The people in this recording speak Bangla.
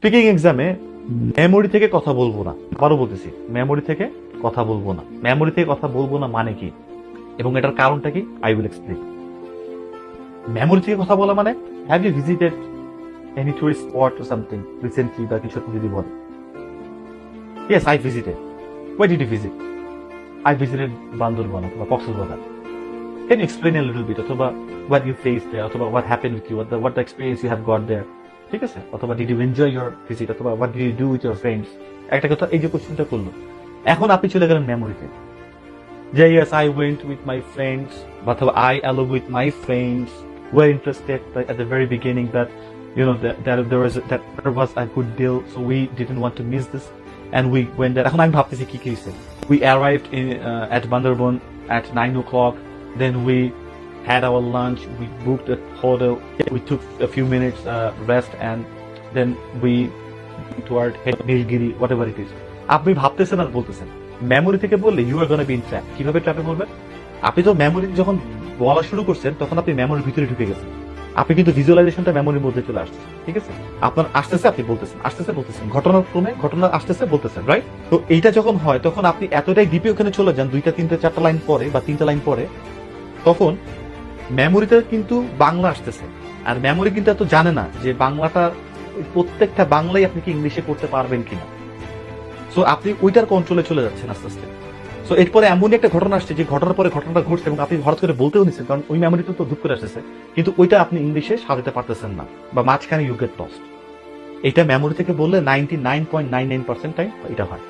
স্পিকিং এক্সামে মেমোরি থেকে কথা বলব না। আবারও বলতেছি মেমোরি থেকে কথা বলব না। মেমোরি থেকে কথা বলব না মানে কি? এবং এটার কারণটা কি? আই উইল এক্সপ্লেন মেমোরি থেকে কথা বলা মানে have you visited any tourist spot something recently বা কিছু যদি বলে? Yes I visited why did you visit I visited Bandarban অথবা Cox's Bazar Can you explain a little bit? অথবা what you faced there? অথবা with you? What the what the experience you have got there? ঠিক আছে অথবা did you enjoy your visit অথবা what did you do with your friends একটা কথা এই যে কোশ্চেনটা করল এখন আপনি চলে গেলেন মেমোরিতে যে yes I went with my friends অথবা along with my friends were interested but at the very beginning that you know that, that there was that there was a good deal so we didn't want to miss this and we went there এখন আমি ভাবতেছি কি কি we arrived in uh, at Bandarban at 9 o'clock then we had our lunch we booked a hotel we took a few minutes uh, rest and then we toward Nilgiri whatever it is. আপনি ভাবতেছেন আর বলতেছেন। মেমোরি থেকে বললে you are gonna be in trap কীভাবে ট্র্যাপে বলবেন আপনি তো মেমোরি যখন বলা শুরু করছেন তখন আপনি মেমোরির ভিতরে ঢুকে গেছেন। আপনি কিন্তু ভিজুয়ালাইজেশনটা মেমোরির মধ্যে চলে আসছে ঠিক আছে? আপনার আসতেছে আপনি বলতেছেন আসতেছে বলতেছেন। ঘটনার ক্রমে ঘটনা আসতেছে বলতেছেন রাইট তো এইটা যখন হয় তখন আপনি এতটাই ডিপে ওখানে চলে যান দুইটা তিনটা চারটা লাইন পরে বা তিনটা লাইন পরে তখন মেমোরিতে কিন্তু বাংলা আসতেছে। আর মেমোরি কিন্তু এত জানে না যে বাংলাটা প্রত্যেকটা বাংলাই আপনি কি ইংলিশে করতে পারবেন কিনা। সো আপনি ওইটার কন্ট্রোলে চলে যাচ্ছেন আস্তে আস্তে। সো এরপরে এমনই একটা ঘটনা আসছে যে ঘটনার পরে ঘটনাটা ঘটছে এবং আপনি হঠাৎ করে বলতেও নিচ্ছেন, কারণ ওই মেমোরিতে তো দুঃখ করে আসতেছে। কিন্তু ওইটা আপনি ইংলিশে সাজাতে পারতেছেন না বা মাঝখানে ইউ গেট লস্ট এটা মেমোরি থেকে বললে ninety nine point nine nine percent time এটা হয়।